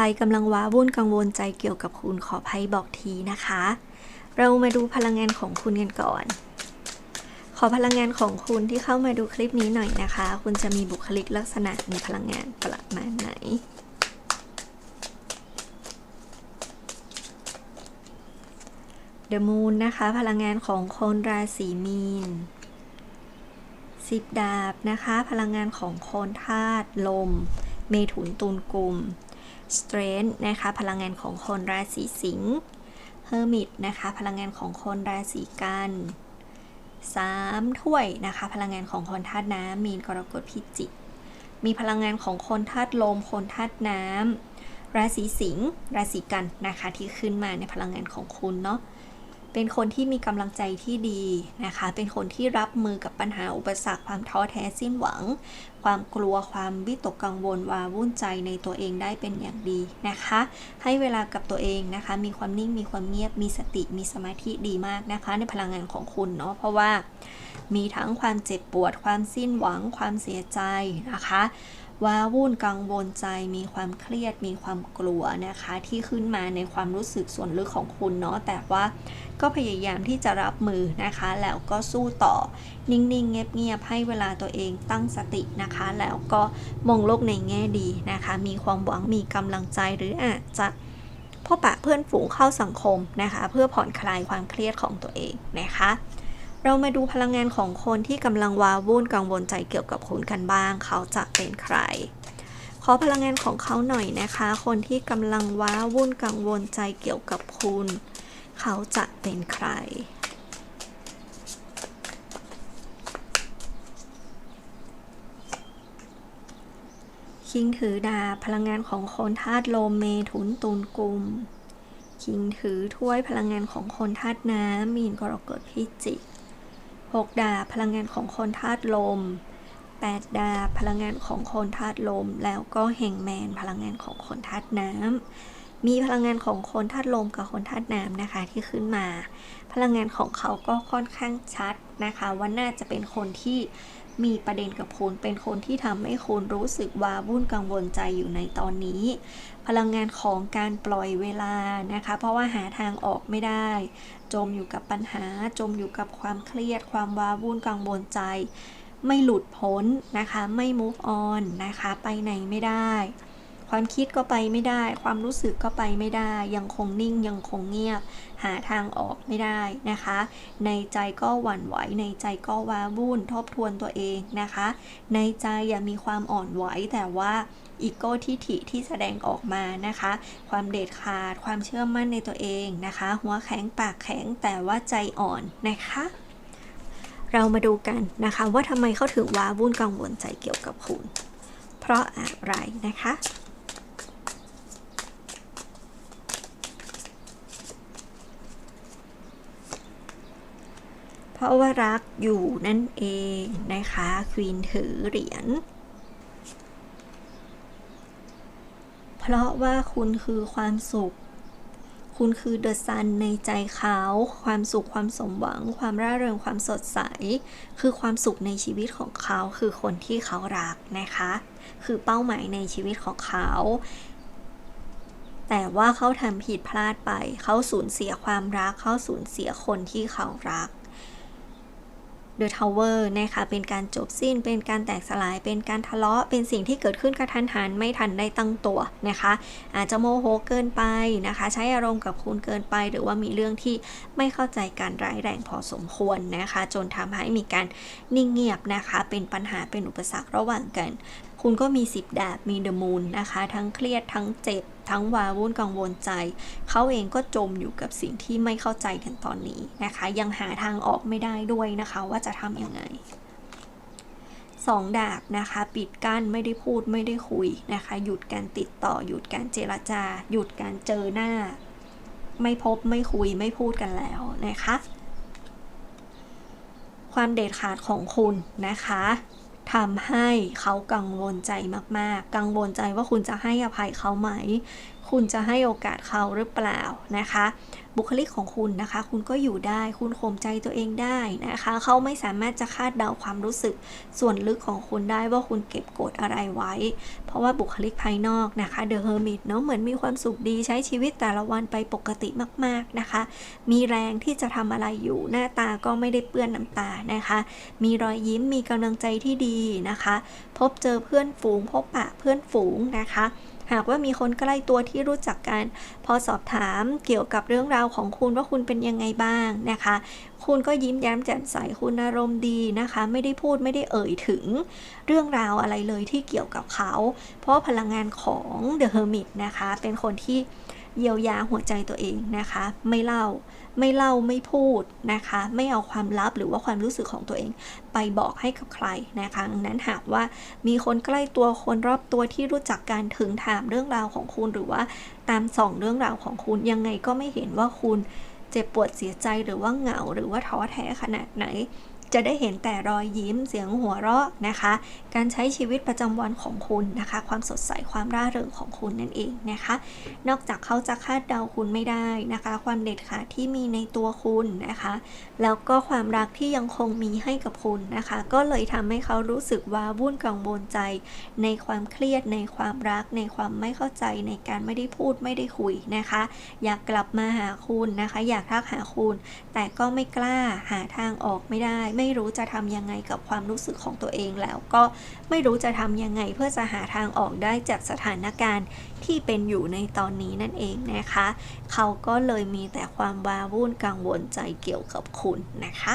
รกำลังว้าวุ่นกังวลใจเกี่ยวกับคุณขอภัยบอกทีนะคะ เรามาดูพลังงานของคุณกันก่อน ขอพลังงานของคุณที่เข้ามาดูคลิปนี้หน่อยนะคะ คุณจะมีบุคลิกลักษณะมีพลังงานประมาณไหน The Moon นะคะ พลังงานของคนราศีมีนสิบดาบนะคะ พลังงานของคนธาตุลม เมถุนตุลกลุ่ม Strength นะคะพลังงานของคนราศีสิงห์ Hermit นะคะพลังงานของคนราศีกันสามถ้วยนะคะ พลังงานของคนธาตุน้ำมีนกรกฎพิจิกมีพลังงานของคนธาตุลม คนธาตุน้ำราศีสิงห์ราศีกันนะคะที่ขึ้นมาในพลังงานของคุณเนาะ เป็นคนที่มีกำลังใจที่ดีนะคะ เป็นคนที่รับมือกับปัญหาอุปสรรคความท้อแท้สิ้นหวัง ความกลัวความวิตกกังวลวาวุ่นใจในตัวเองได้เป็นอย่างดีนะคะ ให้เวลากับตัวเองนะคะ มีความนิ่งมีความเงียบมีสติมีสมาธิดีมากนะคะ ในพลังงานของคุณเนาะเพราะว่ามีทั้งความเจ็บปวดความสิ้นหวังความเสียใจนะคะ ว้าวุ่นกังวลใจ มีความเครียด มีความกลัวนะคะ ที่ขึ้นมาในความรู้สึกส่วนลึกของคุณเนาะแต่ว่าก็พยายามที่จะรับมือนะคะ แล้วก็สู้ต่อ นิ่งๆ เงียบๆให้เวลาตัวเองตั้งสตินะคะ แล้วก็มองโลกในแง่ดีนะคะ มีความหวังมีกำลังใจหรืออาจจะพบปะเพื่อนฝูงเข้าสังคมนะคะ เพื่อผ่อนคลายความเครียดของตัวเองนะคะ เรามาดูพลังงานของคนที่กำลังว้าวุ่นกังวลใจเกี่ยวกับคุณกันบ้าง เขาจะเป็นใคร ขอพลังงานของเขาหน่อยนะคะ คนที่กำลังว้าวุ่นกังวลใจเกี่ยวกับคุณ เขาจะเป็นใครคิงถือดาพลังงานของคนธาตุลมเมถุนตุลกุมคิงถือถ้วยพลังงานของคนธาตุน้ำมีนกรกฎพิจิก หกดาบพลังงานของคนธาตุลมแปดดาบพลังงานของคนธาตุลม แล้วก็แห่งแมนพลังงานของคนธาตุน้ำมีพลังงานของคนธาตุลมกับคนธาตุน้ำนะคะที่ขึ้นมา พลังงานของเขาก็ค่อนข้างชัดนะคะ ว่าน่าจะเป็นคนที่ มีประเด็นกับคนเป็นคนที่ทำให้คนรู้สึกว้าวุ่นกังวลใจอยู่ในตอนนี้ พลังงานของการปล่อยเวลานะคะ เพราะว่าหาทางออกไม่ได้ จมอยู่กับปัญหา จมอยู่กับความเครียด ความว้าวุ่นกังวลใจ ไม่หลุดพ้นนะคะ ไม่ move on นะคะ ไปไหนไม่ได้ ความคิดก็ไปไม่ได้ ความรู้สึกก็ไปไม่ได้ ยังคงนิ่งยังคงเงียบ หาทางออกไม่ได้นะคะ ในใจก็หวั่นไหว ในใจก็ว้าวุ่นทบทวนตัวเองนะคะ ในใจอย่ามีความอ่อนไหวแต่ว่าอีโก้ทิฐิที่แสดงออกมานะคะ ความเด็ดขาด ความเชื่อมั่นในตัวเองนะคะ หัวแข็งปากแข็งแต่ว่าใจอ่อนนะคะ เรามาดูกันนะคะว่าทำไมเขาถึงว้าวุ่นกังวลใจเกี่ยวกับคุณ เพราะอะไรนะคะ เพราะว่ารักอยู่นั่นเองนะคะควีนถือเหรียญเพราะว่าคุณคือความสุข คุณคือเดอะซันในใจเขา ความสุขความสมหวัง ความร่าเริงความสดใส คือความสุขในชีวิตของเขาคือคนที่เขารักนะคะ คือเป้าหมายในชีวิตของเขาแต่ว่าเขาทำผิดพลาดไป เขาสูญเสียความรัก เขาสูญเสียคนที่เขารัก The Tower นะคะเป็นการจบสิ้น เป็นการแตกสลาย เป็นการทะเลาะ เป็นสิ่งที่เกิดขึ้นกระทันหันไม่ทันได้ตั้งตัวนะคะ อาจจะโมโหเกินไปนะคะ ใช้อารมณ์กับคุณเกินไป หรือว่ามีเรื่องที่ไม่เข้าใจการร้ายแรงพอสมควรนะคะ จนทำให้มีการนิ่งเงียบนะคะ เป็นปัญหาเป็นอุปสรรคระหว่างกัน คุณก็มีสิบดาบมีเดอะมูนนะคะ ทั้งเครียดทั้งเจ็บ ทั้งวาวุ่นกังวลใจ เขาเองก็จมอยู่กับสิ่งที่ไม่เข้าใจกันตอนนี้นะคะ ยังหาทางออกไม่ได้ด้วยนะคะว่าจะทำยังไงสองดาบนะคะ ปิดกั้นไม่ได้พูดไม่ได้คุยนะคะ หยุดการติดต่อ หยุดการเจรจา หยุดการเจอหน้า ไม่พบไม่คุยไม่พูดกันแล้วนะคะ ความเด็ดขาดของคุณนะคะ ทำให้เขากังวลใจมากๆ กังวลใจว่าคุณจะให้อภัยเขาไหม คุณจะให้โอกาสเขาหรือเปล่านะคะ บุคลิกของคุณนะคะ คุณก็อยู่ได้ คุณข่มใจตัวเองได้นะคะ เขาไม่สามารถจะคาดเดาความรู้สึก ส่วนลึกของคุณได้ว่าคุณเก็บกดอะไรไว้ เพราะว่าบุคลิกภายนอกนะคะ The Hermit เนาะเหมือนมีความสุขดีใช้ชีวิตแต่ละวันไปปกติมากๆนะคะ มีแรงที่จะทำอะไรอยู่หน้าตาก็ไม่ได้เปื้อนน้ำตานะคะ มีรอยยิ้มมีกำลังใจที่ดีนะคะ พบเจอเพื่อนฝูง พบปะเพื่อนฝูงนะคะ หากว่ามีคนใกล้ตัวที่รู้จักกัน พอสอบถามเกี่ยวกับเรื่องราวของคุณว่าคุณเป็นยังไงบ้างนะคะ คุณก็ยิ้มแย้มแจ่มใสคุณอารมณ์ดีนะคะ ไม่ได้พูดไม่ได้เอ่ยถึงเรื่องราวอะไรเลยที่เกี่ยวกับเขา เพราะพลังงานของเดอะเฮอร์มิตนะคะ เป็นคนที่ เยียวยาหัวใจตัวเองนะคะ ไม่เล่าไม่เล่าไม่พูดนะคะ ไม่เอาความลับหรือว่าความรู้สึกของตัวเอง ไปบอกให้กับใครนะคะดังนั้นหากว่ามีคนใกล้ตัวคนรอบตัวที่รู้จักการถึงถามเรื่องราวของคุณหรือว่าตามส่องเรื่องราวของคุณยังไงก็ไม่เห็นว่าคุณเจ็บปวดเสียใจหรือว่าเหงาหรือว่าท้อแท้ขนาดไหน จะได้เห็นแต่รอยยิ้มเสียงหัวเราะนะคะ การใช้ชีวิตประจำวันของคุณนะคะ ความสดใสความร่าเริงของคุณนั่นเองนะคะ นอกจากเขาจะคาดเดาคุณไม่ได้นะคะ ความเด็ดขาดที่มีในตัวคุณนะคะ แล้วก็ความรักที่ยังคงมีให้กับคุณนะคะ ก็เลยทำให้เขารู้สึกว่าวุ่นกังวลใจ ในความเครียดในความรัก ในความไม่เข้าใจในการไม่ได้พูดไม่ได้คุยนะคะ อยากกลับมาหาคุณนะคะ อยากทักหาคุณ แต่ก็ไม่กล้าหาทางออกไม่ได้ไม่รู้จะทำยังไงกับความรู้สึกของตัวเองแล้วก็ไม่รู้จะทำยังไงเพื่อจะหาทางออกได้จากสถานการณ์ที่เป็นอยู่ในตอนนี้นั่นเองนะคะ เขาก็เลยมีแต่ความว้าวุ่นกังวลใจเกี่ยวกับคุณนะคะ